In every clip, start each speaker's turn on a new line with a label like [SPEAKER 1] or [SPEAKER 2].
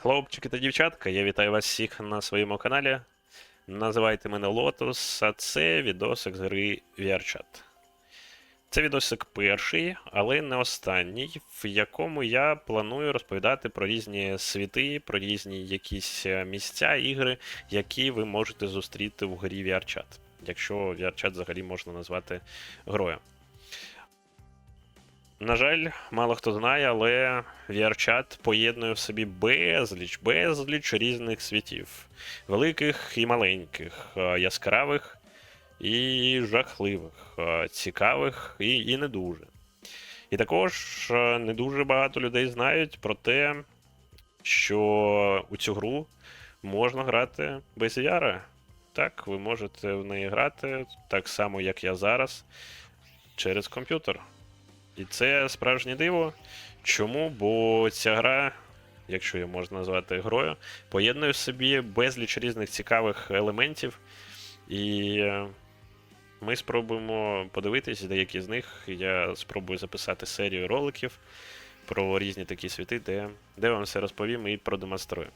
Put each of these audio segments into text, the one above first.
[SPEAKER 1] Хлопчики та дівчатка, я вітаю вас всіх на своєму каналі. Називайте мене Lotus, а це відосик з гри VRChat. Це відосик перший, але не останній, в якому я планую розповідати про різні світи, про різні якісь е, місця, ігри, які ви можете зустріти в грі VRChat, якщо VRChat взагалі можна назвати грою. На жаль, мало хто знає, але VRChat поєднує в собі безліч, безліч різних світів. Великих і маленьких, е, яскравих і жахливих, е, цікавих і, і не дуже. І також е, не дуже багато людей знають про те, що у цю гру можна грати без VR. Так, ви можете в неї грати так само, як я зараз, через комп'ютер. І це справжнє диво. Чому? Бо ця гра, якщо її можна назвати грою, поєднує в собі безліч різних цікавих елементів. І е, ми спробуємо подивитись деякі з них. Я спробую записати серію роликів про різні такі світи, де, де вам все розповім і продемонструю.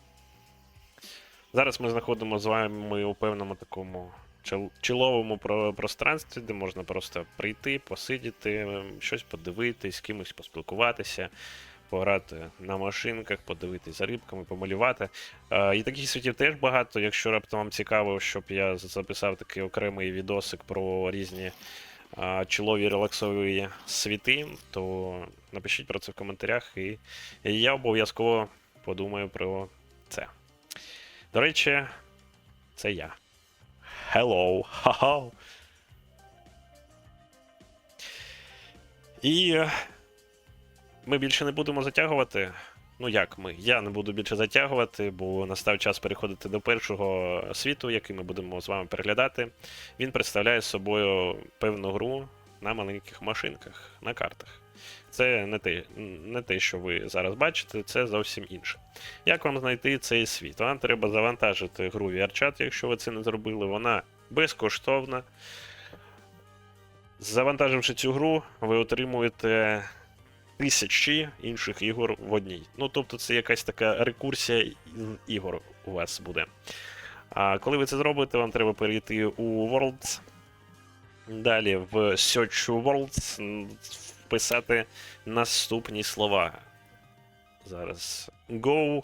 [SPEAKER 1] Зараз ми знаходимо з вами у певному такому чиловому пространстві, де можна просто прийти, посидіти, щось подивитись, з кимось поспілкуватися, пограти на машинках, подивитись за рибками, помалювати. І таких світів теж багато. Якщо раптом вам цікаво, щоб я записав такий окремий відосик про різні чолові релаксові світи, то напишіть про це в коментарях, і я обов'язково подумаю про це. До речі, це я. Hello. Ха-ха. І е, ми більше не будемо затягувати. Ну як ми? Я не буду більше затягувати, бо настав час переходити до першого світу, який ми будемо з вами переглядати. Він представляє собою певну гру на маленьких машинках, на картах. Це не те, не те, що ви зараз бачите, це зовсім інше. Як вам знайти цей світ? Вам треба завантажити гру VRChat, якщо ви це не зробили. Вона безкоштовна. Завантаживши цю гру, ви отримуєте тисячі інших ігор в одній. Ну, тобто, це якась така рекурсія ігор у вас буде. А коли ви це зробите, вам треба перейти у Worlds. Далі в Search Worlds вписати наступні слова. Зараз Go,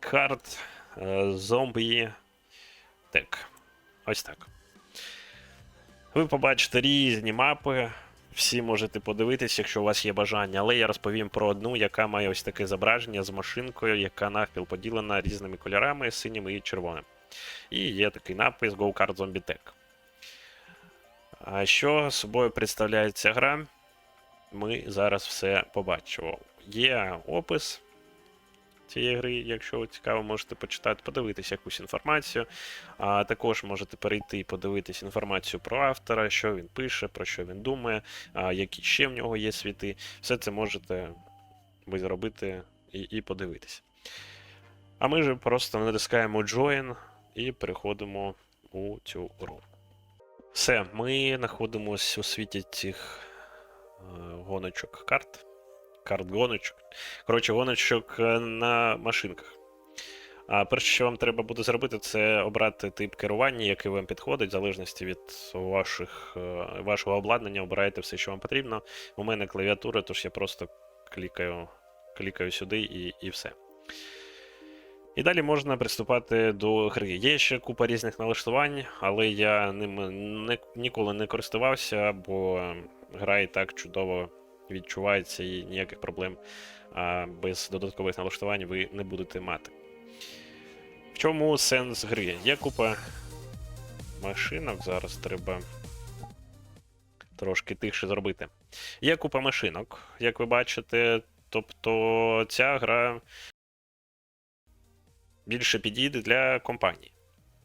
[SPEAKER 1] Card, е, Zombie, Tech. Ось так. Ви побачите різні мапи. Всі можете подивитись, якщо у вас є бажання, але я розповім про одну, яка має ось таке зображення з машинкою, яка навпіл поділена різними кольорами, синім і червоним. І є такий напис Go Card Zombie Tech. А що собою представляє ця гра? Ми зараз все побачимо. Є опис цієї гри, якщо цікаво, можете почитати, подивитися якусь інформацію. А також можете перейти і подивитись інформацію про автора, що він пише, про що він думає, а, які ще в нього є світи. Все це можете ви зробити і, і подивитись. А ми ж просто натискаємо Join і переходимо у цю гру. Все, ми знаходимося у світі цих е, гоночок карт. Карт гоночок. Коротше, гоночок е, на машинках. А перше, що вам треба буде зробити, це обрати тип керування, який вам підходить, в залежності від ваших, е, вашого обладнання, обираєте все, що вам потрібно. У мене клавіатура, тож я просто клікаю, клікаю сюди і, і все. І далі можна приступати до гри. Є ще купа різних налаштувань, але я ними не, ніколи не користувався, бо гра і так чудово відчувається і ніяких проблем а, без додаткових налаштувань ви не будете мати. В чому сенс гри? Є купа машинок, зараз треба трошки тихше зробити. Є купа машинок, як ви бачите, тобто ця гра більше підійде для компаній.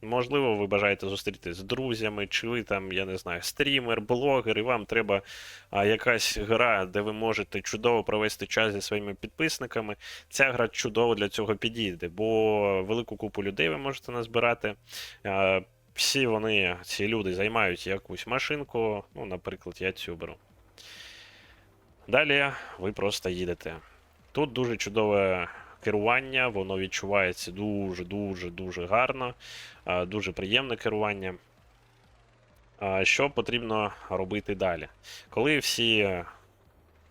[SPEAKER 1] Можливо, ви бажаєте зустрітися з друзями, чи ви там, я не знаю, стрімер, блогер, і вам треба а, якась гра, де ви можете чудово провести час зі своїми підписниками. Ця гра чудово для цього підійде, бо велику купу людей ви можете назбирати. А, всі вони, ці люди, займають якусь машинку. Ну, наприклад, я цю беру. Далі ви просто їдете. Тут дуже чудове керування, воно відчувається дуже-дуже дуже гарно, дуже приємне керування. Що потрібно робити далі? Коли всі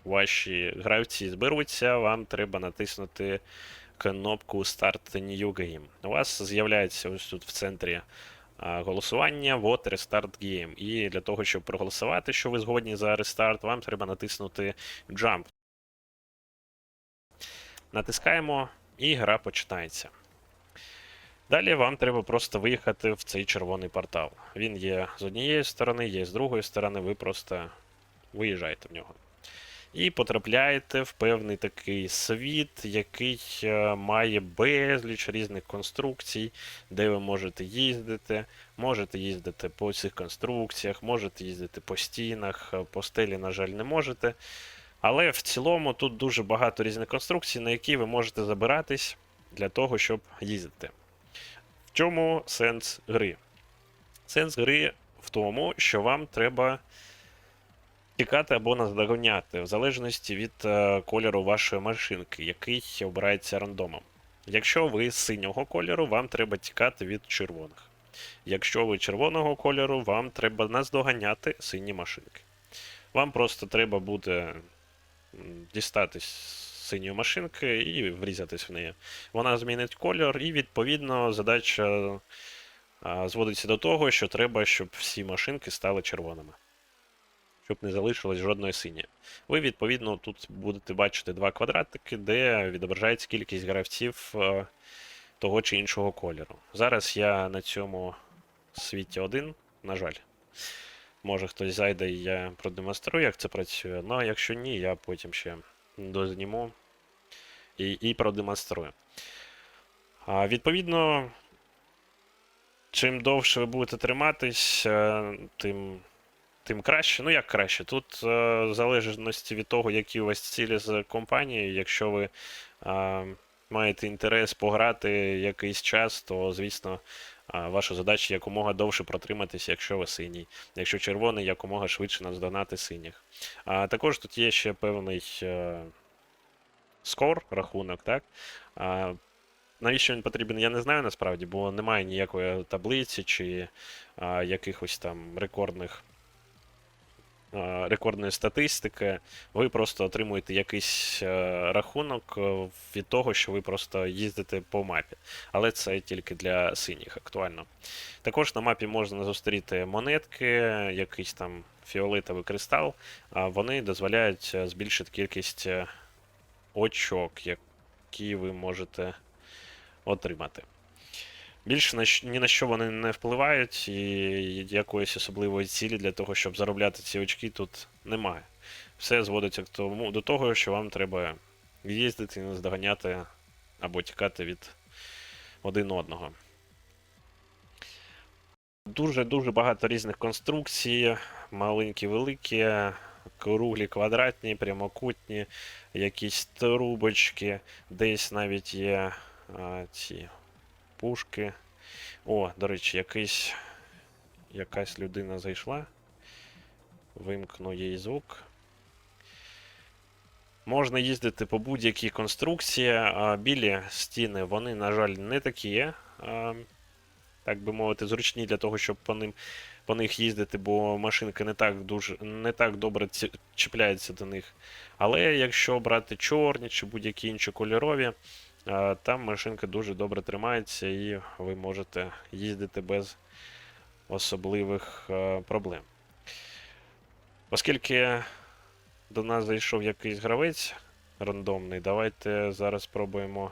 [SPEAKER 1] ваші гравці зберуться, вам треба натиснути кнопку Start New Game. У вас з'являється ось тут в центрі голосування вот Restart Game. І для того, щоб проголосувати, що ви згодні за рестарт, вам треба натиснути Jump. Натискаємо, і гра починається. Далі вам треба просто виїхати в цей червоний портал. Він є з однієї сторони, є з другої сторони, ви просто виїжджаєте в нього. І потрапляєте в певний такий світ, який е, має безліч різних конструкцій, де ви можете їздити. Можете їздити по цих конструкціях, можете їздити по стінах, е, по стелі, на жаль, не можете. Але в цілому тут дуже багато різних конструкцій, на які ви можете забиратись для того, щоб їздити. В чому сенс гри? Сенс гри в тому, що вам треба тікати або наздоганяти, в залежності від е, кольору вашої машинки, який обирається рандомом. Якщо ви синього кольору, вам треба тікати від червоних. Якщо ви червоного кольору, вам треба наздоганяти сині машинки. Вам просто треба буде дістатись з синьої машинки і врізатись в неї. Вона змінить кольор, і відповідно задача зводиться до того, що треба, щоб всі машинки стали червоними. Щоб не залишилось жодної синьої. Ви, відповідно, тут будете бачити два квадратики, де відображається кількість гравців того чи іншого кольору. Зараз я на цьому світі один, на жаль. Може хтось зайде і я продемонструю, як це працює. Ну, а якщо ні, я потім ще дозніму і, і продемонструю. А, відповідно, чим довше ви будете триматись, е, тим, тим краще. Ну, як краще. Тут е, в залежності від того, які у вас цілі з компанією, якщо ви е, маєте інтерес пограти якийсь час, то, звісно, а, Ваша задача якомога довше протриматися, якщо ви синій. Якщо червоний, якомога швидше наздогнати синіх. А також тут є ще певний е, скор, рахунок, так? А, навіщо він потрібен, я не знаю насправді, бо немає ніякої таблиці чи а, якихось там рекордних. А, Рекордної статистики, ви просто отримуєте якийсь е, рахунок е, від того, що ви просто їздите по мапі але це тільки для синіх актуально. Також на мапі можна зустріти монетки, якийсь там фіолетовий кристал, вони дозволяють е, збільшити кількість е, очок, які ви можете отримати. Більше ні на що вони не впливають, і якоїсь особливої цілі для того, щоб заробляти ці очки, тут немає. Все зводиться до того, що вам треба їздити, наздоганяти або тікати від один одного. Дуже-дуже багато різних конструкцій, маленькі, великі, круглі, квадратні, прямокутні, якісь трубочки, десь навіть є а, ці пушки. О, до речі, якийсь, якась людина зайшла. Вимкну їй звук. Можна їздити по будь-якій конструкції. Білі стіни, вони, на жаль, не такі, так би мовити, зручні для того, щоб по ним по них їздити, бо машинка не так дуже не так добре чіпляється до них. Але якщо брати чорні чи будь-які інші кольорові, там машинка дуже добре тримається і ви можете їздити без особливих проблем. Оскільки до нас зайшов якийсь гравець рандомний. Давайте зараз спробуємо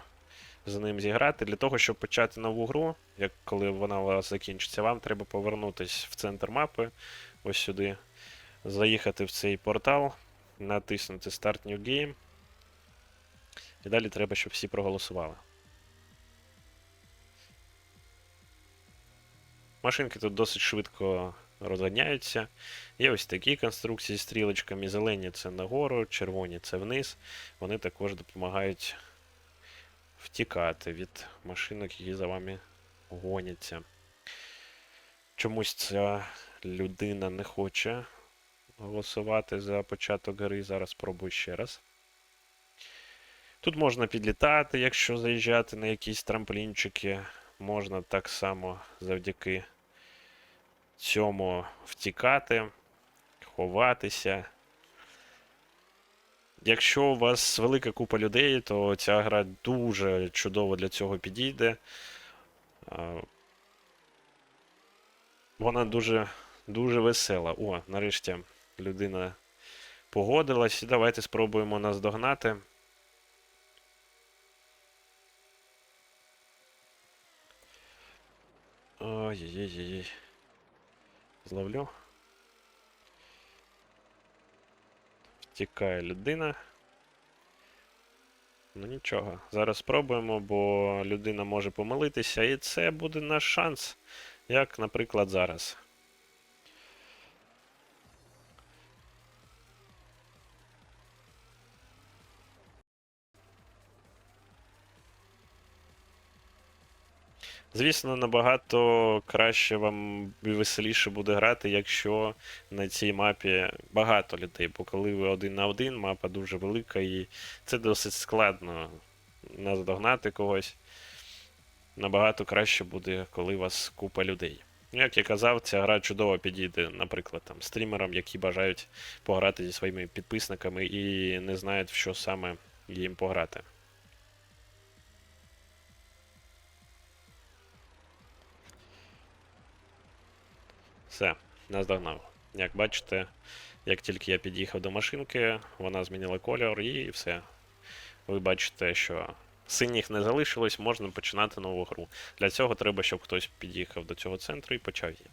[SPEAKER 1] з ним зіграти. Для того, щоб почати нову гру, як коли вона у вас закінчиться, вам треба повернутися в центр мапи, ось сюди, заїхати в цей портал, натиснути Start New Game. І далі треба, щоб всі проголосували. Машинки тут досить швидко розганяються. Є ось такі конструкції з стрілочками. Зелені це нагору, червоні це вниз. Вони також допомагають втікати від машинок, які за вами гоняться. Чомусь ця людина не хоче голосувати за початок гри. Зараз спробую ще раз. Тут можна підлітати, якщо заїжджати на якісь трамплінчики. Можна так само завдяки цьому втікати, ховатися. Якщо у вас велика купа людей, то ця гра дуже чудово для цього підійде. Вона дуже, дуже весела. О, нарешті людина погодилась. Давайте спробуємо нас догнати. Ой-ой-ой. Зловлю. Втікає людина. Ну нічого. Зараз спробуємо, бо людина може помилитися, і це буде наш шанс. Як, наприклад, зараз. Звісно, набагато краще вам і веселіше буде грати, якщо на цій мапі багато людей. Бо коли ви один на один, мапа дуже велика і це досить складно наздогнати когось. Набагато краще буде, коли у вас купа людей. Ну, Як я казав, ця гра чудово підійде, наприклад, там, стрімерам, які бажають пограти зі своїми підписниками і не знають, в що саме їм пограти. Все, наздогнав. Як бачите, як тільки я під'їхав до машинки, вона змінила кольор і все. Ви бачите, що синіх не залишилось, можна починати нову гру. Для цього треба, щоб хтось під'їхав до цього центру і почав її.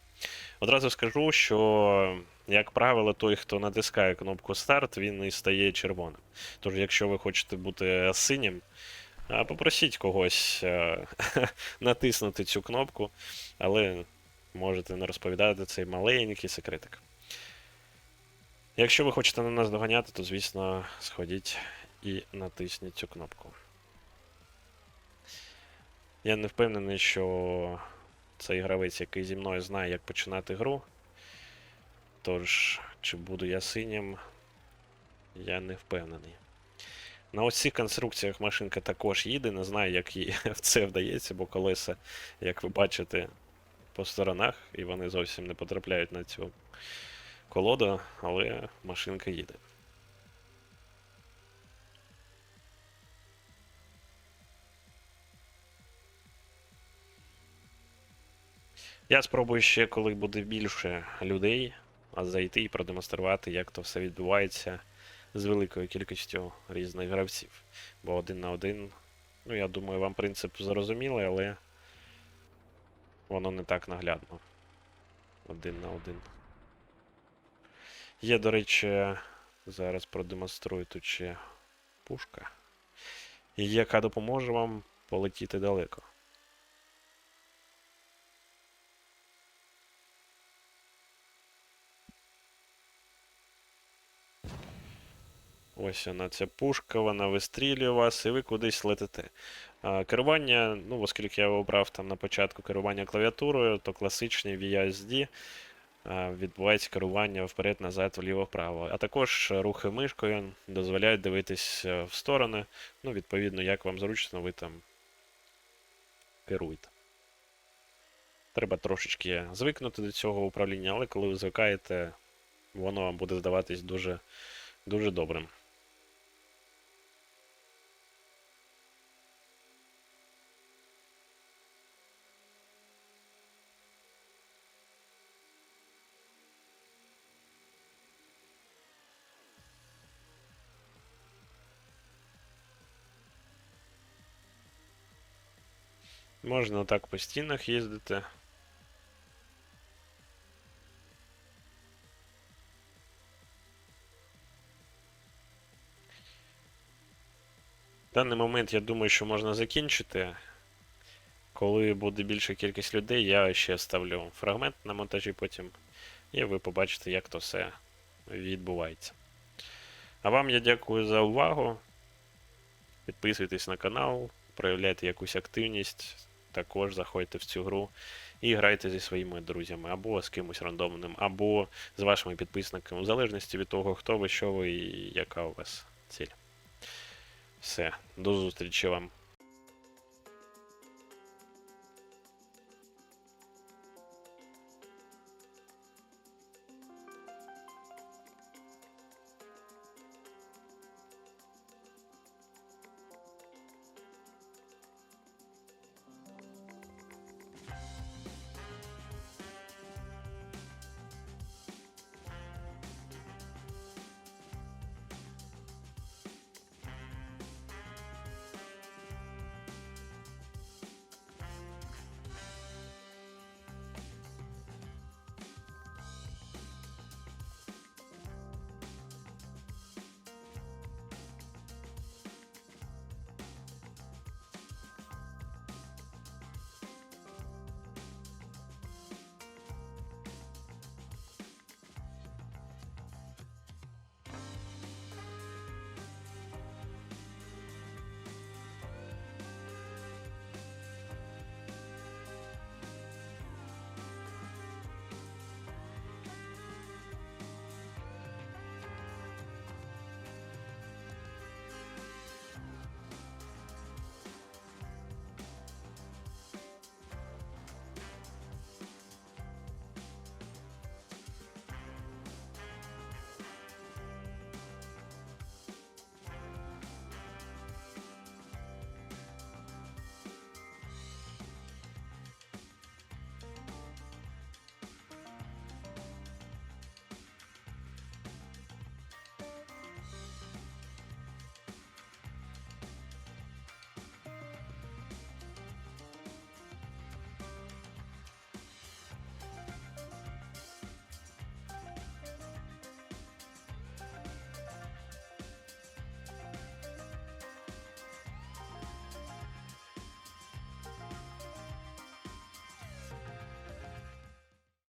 [SPEAKER 1] Одразу скажу, що, як правило, той, хто натискає кнопку старт, він і стає червоним. Тож, якщо ви хочете бути синім, попросіть когось е, натиснути цю кнопку, але можете не розповідати цей маленький секретик. Якщо ви хочете на нас доганяти, то, звісно, сходіть і натисніть цю кнопку. Я не впевнений, що цей гравець, який зі мною знає, як починати гру. Тож, чи буду я синім, я не впевнений. На ось цих конструкціях машинка також їде, не знаю, як їй це вдається, бо колеса, як ви бачите, по сторонах, і вони зовсім не потрапляють на цю колоду, але машинка їде. Я спробую ще, коли буде більше людей, а зайти і продемонструвати, як то все відбувається з великою кількістю різних гравців. Бо один на один, ну я думаю, вам принцип зрозумілий, але воно не так наглядно. Один на один. Є, до речі, зараз продемонструю тут ще пушка, яка допоможе вам полетіти далеко. Ось вона, ця пушка, вона вистрілює вас, і ви кудись летите. Керування, ну, оскільки я обрав там на початку керування клавіатурою, то класичний VSD відбувається керування вперед-назад, вліво-вправо. А також рухи мишкою дозволяють дивитись е, в сторони. Ну, відповідно, як вам зручно, ви там керуєте. Треба трошечки звикнути до цього управління, але коли ви звикаєте, воно вам буде здаватись дуже, дуже добрим. Можна так по стінах їздити. В даний момент я думаю, що можна закінчити. Коли буде більша кількість людей, я ще ставлю фрагмент на монтажі потім, і ви побачите, як то все відбувається. А вам я дякую за увагу. Підписуйтесь на канал, проявляйте якусь активність, також заходьте в цю гру і грайте зі своїми друзями, або з кимось рандомним, або з вашими підписниками, в залежності від того, хто ви, що ви і яка у вас ціль. Все, до зустрічі вам.